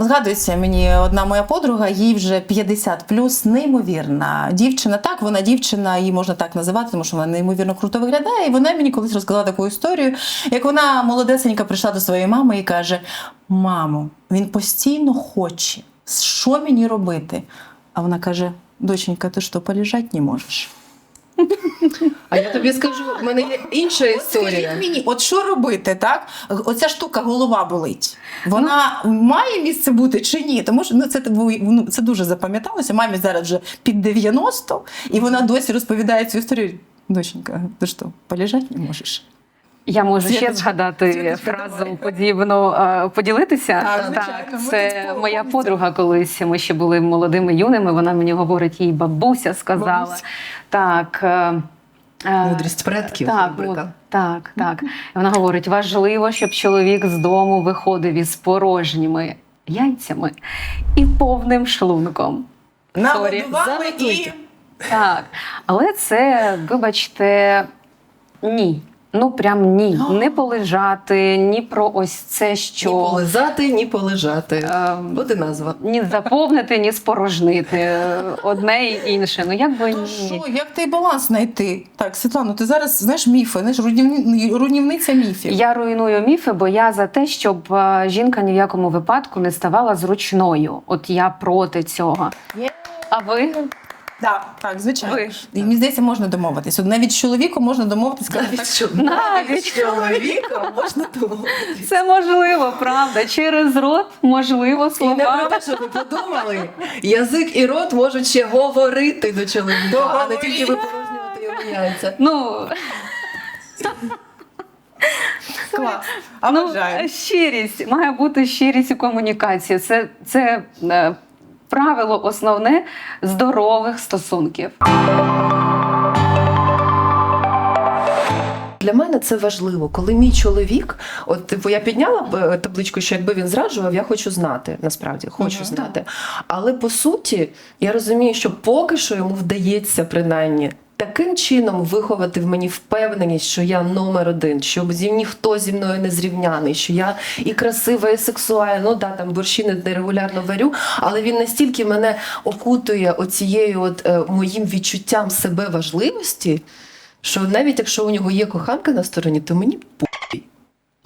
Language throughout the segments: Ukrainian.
Згадується мені одна моя подруга, їй вже 50 плюс, неймовірна дівчина. Так, вона дівчина, її можна так називати, тому що вона неймовірно круто виглядає. І вона мені колись розказала таку історію, як вона молодесенька прийшла до своєї мами і каже: Мамо, він постійно хоче. Що мені робити? А вона каже: доченька, ти що, полежати не можеш? А я тобі скажу, в мене є інша Скажіть історія. мені, от що робити, так? Оця штука голова болить. Вона має місце бути чи ні? Тому що ну, це, ну, це дуже запам'яталося. Мамі зараз вже під 90, і вона досі розповідає цю історію. Доченька, ти що, полежати не можеш? Я можу ще згадати фразу подібну е, поділитися. Так, ми це моя подруга колись. Ми ще були молодими юними. Вона мені говорить, їй бабуся сказала. Бабуся. Так. е, е, Мудрість предків. Так, так, так. Вона говорить: важливо, щоб чоловік з дому виходив із порожніми яйцями і повним шлунком. Нагодували і... Так, але це, вибачте, ні. Ну прям ні. Не полежати, ні про ось це, Ні що полизати, ні полежати. ем, От і назва. ні заповнити, ні спорожнити. Е, Одне і інше. Ну як би ні. що, як той баланс знайти? Так, Світлано, ти зараз знаєш міфи, знаєш, руйнівни- руйнівниця міфів. Я руйную міфи, бо я за те, щоб е, жінка ні в якому випадку не ставала зручною. От я проти цього. А ви? Так, так, звичайно. Ви. І мені здається, можна домовитись. От навіть з чоловіком можна домовитись, сказати, що Навіть чоловіком можна думати. Це можливо, правда. Через рот можливо І не слова. про те, що ви подумали. Язик і рот можуть ще говорити до чоловіка, а не тільки випорожнювати йому яйця. Ну, клас. А ну, щирість має бути щирість у комунікації. Це, це е, правило основне здорових стосунків. Для мене це важливо, коли мій чоловік, от типу, я підняла б е, табличку, що якби він зраджував, я хочу знати. Насправді хочу Мгм. знати. Але по суті, я розумію, що поки що йому вдається принаймні. Таким чином виховати в мені впевненість, що я номер один, що ніхто зі мною не зрівняний, що я і красива, і сексуальна. Ну да, там борщі не регулярно варю, але він настільки мене окутує оцією от е, моїм відчуттям себе важливості, що навіть якщо у нього є коханка на стороні, то мені.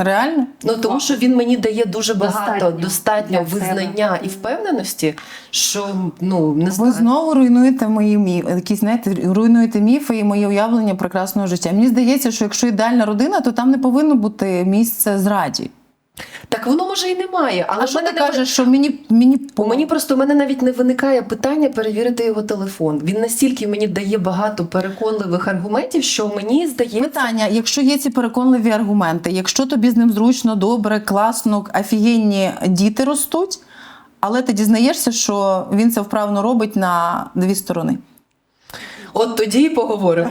Реально? Ну тому що він мені дає дуже багато Достатньо достатньо, визнання і впевненості, що ну не Ви знову руйнуєте мої міфи, якісь, знаєте, руйнуєте міфи і моє уявлення прекрасного життя. Мені здається, що якщо ідеальна родина, то там не повинно бути місце зраді. Так воно може і немає, але А що мене ти не кажеш, що мені мені мені просто у мене навіть не виникає питання перевірити його телефон. Він настільки мені дає багато переконливих аргументів, що мені здається, питання, якщо є ці переконливі аргументи, якщо тобі з ним зручно, добре, класно, офігенні діти ростуть, але ти дізнаєшся, що він це вправно робить на дві сторони. от тоді і поговоримо.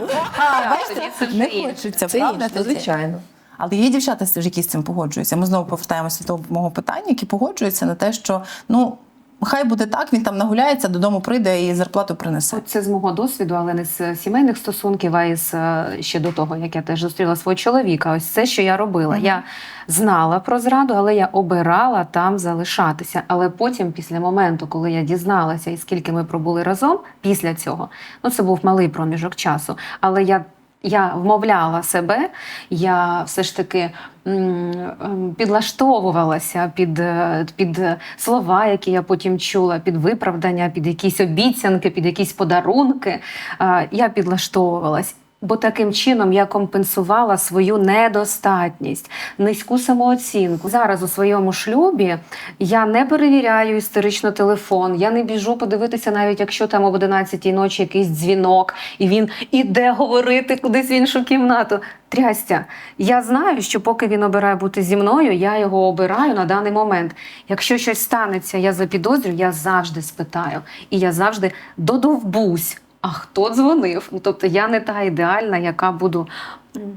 тоді це вже не інше. хочеться, Це правда? інше, звичайно. Але є дівчата, які з цим погоджуються. Ми знову повертаємося до мого питання, які погоджуються на те, що ну хай буде так, він там нагуляється, додому прийде і зарплату принесе. Це з мого досвіду, але не з сімейних стосунків, а із е, ще до того, як я теж зустріла свого чоловіка. Ось це, що я робила. Мгм. Я знала про зраду, але я обирала там залишатися. Але потім, після моменту, коли я дізналася, і скільки ми пробули разом після цього, ну це був малий проміжок часу. Але я. Я вмовляла себе, я все ж таки ем, підлаштовувалася під, е, під слова, які я потім чула, під виправдання, під якісь обіцянки, під якісь подарунки. Е, Я підлаштовувалась. Бо таким чином я компенсувала свою недостатність, низьку самооцінку. Зараз у своєму шлюбі я не перевіряю історично телефон, я не біжу подивитися, навіть якщо там об 11-й ночі якийсь дзвінок, і він іде говорити кудись в іншу кімнату. Трястя, я знаю, що поки він обирає бути зі мною, я його обираю на даний момент. Якщо щось станеться, я запідозрю, я завжди спитаю. І я завжди додовбусь. А хто дзвонив? Ну, тобто я не та ідеальна, яка буду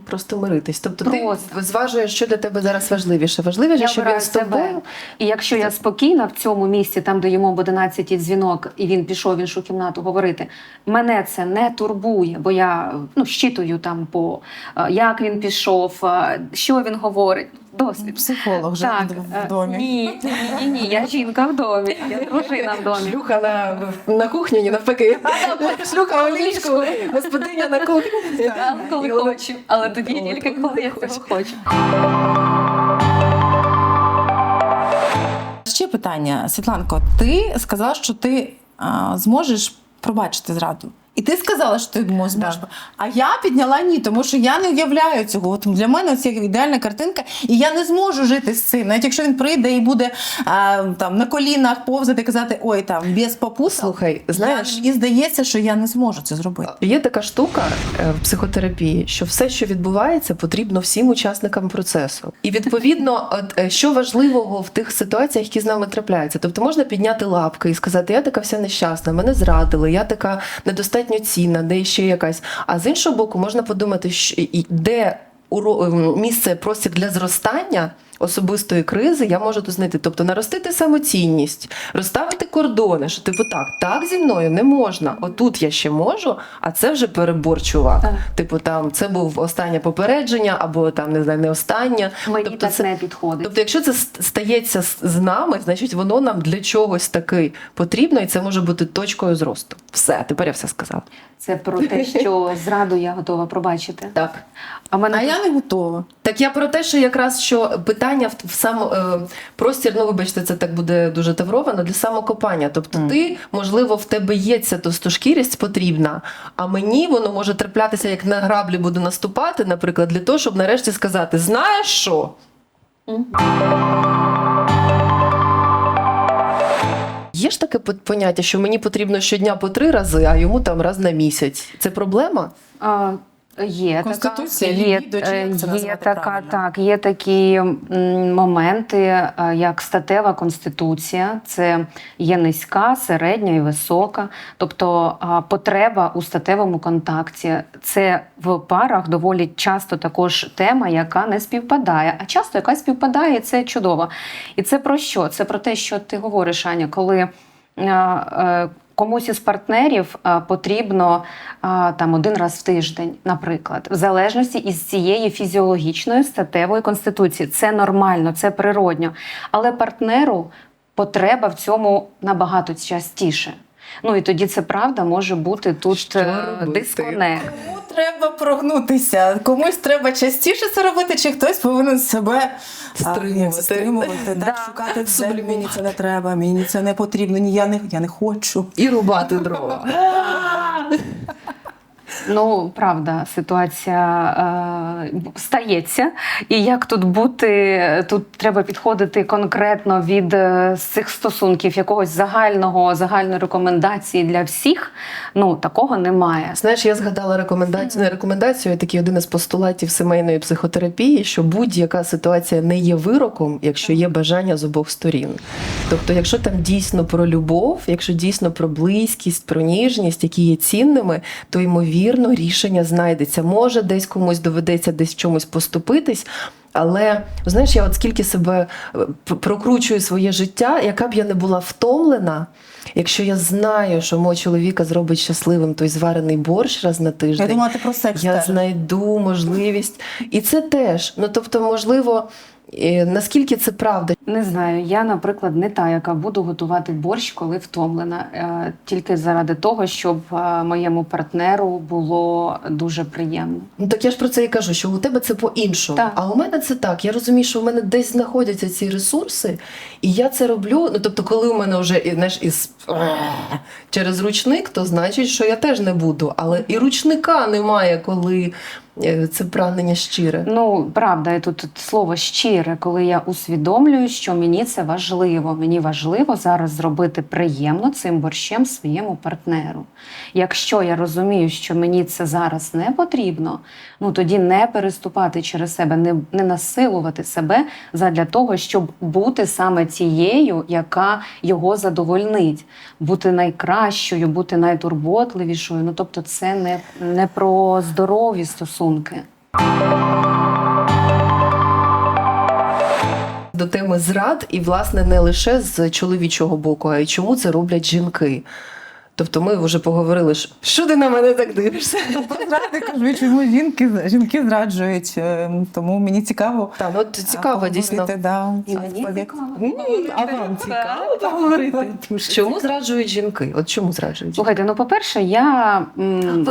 Просто миритись. Тобто Просто. ти зважуєш, що для тебе зараз важливіше. Важливіше, Я щоб він з тобою. себе. І якщо я спокійна в цьому місці, там де йому об 11 дзвінок, і він пішов в іншу кімнату говорити, мене це не турбує, бо я ну щитую там по е, як він пішов, е, що він говорить. Досвід. Психолог вже Так, в е, домі. Ні, ні, ні, я жінка в домі, я дружина в домі. Шлюха на, на кухні, ні навпаки. Шлюха в ліжку, господиня на кухні. Але коли І хочу, але тоді тільки коли я цього хочу. Ще питання, Світланко, ти сказала, що ти а, зможеш пробачити зраду. І ти сказала, що ти зможеш. Да. А я підняла ні, тому що я не уявляю цього. От для мене це ідеальна картинка, і я не зможу жити з цим. Навіть якщо він прийде і буде а, там на колінах повзати казати, ой, там без попусу. Слухай, знаєш, мені здається, що я не зможу це зробити. Є така штука е, в психотерапії, що все, що відбувається, потрібно всім учасникам процесу. І відповідно, от е, що важливого в тих ситуаціях, які з нами трапляються. Тобто можна підняти лапки і сказати, я така вся нещасна, мене зрадили, я така недостатньо цінна, де ще якась. А з іншого боку, можна подумати, що де ем, місце простір для зростання. Особистої кризи я можу тут знайти, тобто наростити самоцінність, розставити кордони, що типу так, так зі мною не можна. Отут я ще можу, а це вже перебор, чувак. Так. Типу, там це був останнє попередження, або там не знаю, не останнє. Мені Тобто так це- не підходить. Тобто, якщо це стається з- нами, значить воно нам для чогось таки потрібно, і це може бути точкою зросту. Все, тепер я все сказала. Це про те, що зраду я готова пробачити. Так. А мене А я не готова. Так я про те, що якраз що питання в, в само е, простір, ну вибачте, це так буде дуже тавровано для самокопання. Тобто, Мгм. ти, можливо, в тебе є ця товстошкірість потрібна, а мені воно може траплятися, як на граблі буду наступати, наприклад, для того, щоб нарешті сказати: знаєш що? Мгм. Є ж таке поняття, що мені потрібно щодня по три рази, а йому там раз на місяць. Це проблема? А, Є Конституція, така, є, чи як це е, є така, правильно? так, є такі моменти, е, як статева конституція, це є низька, середня і висока. Тобто потреба у статевому контакті. Це в парах доволі часто також тема, яка не співпадає. А часто яка співпадає, це чудово. І це про що? Це про те, що ти говориш, Аня, коли. Е, е, Комусь із партнерів потрібно там один раз в тиждень, наприклад, в залежності із цієї фізіологічної статевої конституції. Це нормально, це природньо. Але партнеру потреба в цьому набагато частіше. Ну і тоді це правда може бути тут е, дисконект. Треба прогнутися? Комусь треба частіше це робити, чи хтось повинен себе а, Стримувати. як стримувати так, Да. шукати це. Мені це не треба, мені це не потрібно, ні, я не, я не хочу. І рубати дрова. Ну, правда, ситуація е, стається. І як тут бути? Тут треба підходити конкретно від е, цих стосунків якогось загального, загальної рекомендації для всіх. Ну, такого немає. Знаєш, я згадала рекомендацію, рекомендацію, такий один із постулатів сімейної психотерапії, що будь-яка ситуація не є вироком, якщо є бажання з обох сторін. Тобто, якщо там дійсно про любов, якщо дійсно про близькість, про ніжність, які є цінними, то ймовірно рішення знайдеться. Може, десь комусь доведеться десь в чомусь поступитись. Але знаєш, я от скільки себе е, прокручую своє життя, яка б я не була втомлена, якщо я знаю, що мого чоловіка зробить щасливим той зварений борщ раз на Я тиждень, думала, ти про секс. я теж. знайду можливість. І це теж. Ну тобто, можливо, наскільки це правда, Не знаю. Я, наприклад, не та, яка буду готувати борщ, коли втомлена, е, тільки заради того, щоб е, моєму партнеру було дуже приємно. Ну так я ж про це і кажу, що у тебе це по-іншому. Так. А у мене це так. Я розумію, що в мене десь знаходяться ці ресурси, і я це роблю. Ну тобто, коли у мене вже знаєш, із через ручник, то значить, що я теж не буду. Але і ручника немає, коли е, це прагнення щире. Ну, правда, і тут, тут слово щире, коли я усвідомлюю, що мені це важливо. Мені важливо зараз зробити приємно цим борщем своєму партнеру. Якщо я розумію, що мені це зараз не потрібно, ну тоді не переступати через себе, не, не насилувати себе задля того, щоб бути саме тією, яка його задовольнить, бути найкращою, бути найтурботливішою. Ну тобто, це не, не про здорові стосунки. До теми зрад, і, власне, не лише з чоловічого боку, а й чому це роблять жінки. Тобто ми вже поговорили, що, ти на мене так дивишся? Зради кажу, чому жінки, жінки зраджують, е, тому мені цікаво. Та, ну, от цікаво, дійсно. Да, І мені цікаво. М, А вам цікаво поговорити? Чому зраджують жінки? От чому зраджують жінки? Слухайте, ну по-перше, я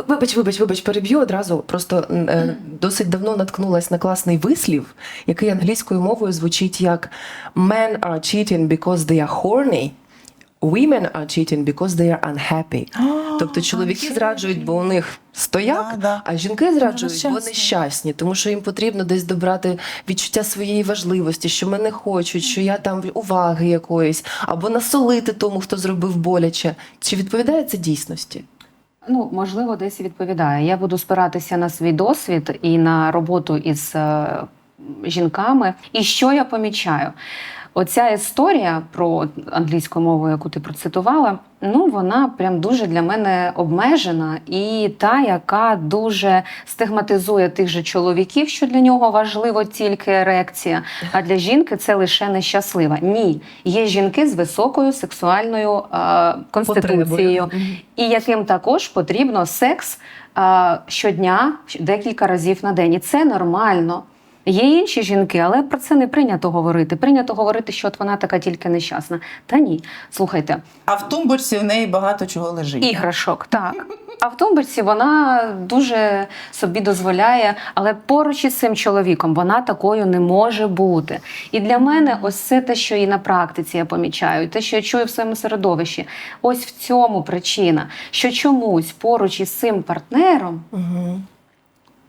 Вибач, вибач, вибач, переб'ю одразу. Просто е, досить давно наткнулась на класний вислів, який англійською мовою звучить як Men are cheating because they are horny. Women are cheating because they are unhappy. Тобто чоловіки зраджують, бо у них стояк, Да, да. а жінки зраджують, бо Нещасні. нещасні, тому що їм потрібно десь добрати відчуття своєї важливості, що мене хочуть, що я там уваги якоїсь, або насолити тому, хто зробив боляче. Чи відповідає це дійсності? Ну, можливо, десь і відповідає. Я буду спиратися на свій досвід і на роботу із е, жінками. І що я помічаю? Оця історія про англійську мову, яку ти процитувала, ну вона прям дуже для мене обмежена, і та, яка дуже стигматизує тих же чоловіків, що для нього важливо тільки ерекція, а для жінки це лише нещаслива. Ні, є жінки з високою сексуальною е, конституцією, Потребою. і яким також потрібно секс а, щодня, декілька разів на день. І це нормально. Є інші жінки, але про це не прийнято говорити. Прийнято говорити, що от вона така тільки нещасна. Та ні, слухайте, А в тумбочці в неї багато чого лежить. іграшок, так. А в тумбочці вона дуже собі дозволяє, але поруч із цим чоловіком вона такою не може бути. І для мене ось це те, що і на практиці я помічаю, те, що я чую в своєму середовищі. Ось в цьому причина, що чомусь поруч із цим партнером Угу.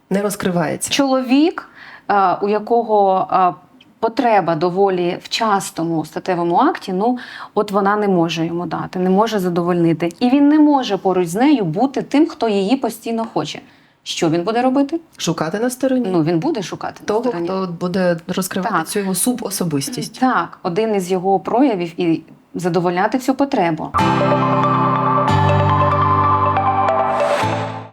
Не розкривається. чоловік, у якого потреба доволі в частому статевому акті, ну от вона не може йому дати, не може задовольнити. І він не може поруч з нею бути тим, хто її постійно хоче. Що він буде робити? Шукати на стороні Ну він буде шукати на того, стороні. хто буде розкривати Так. цю його субособистість. Так, один із його проявів і задовольняти цю потребу.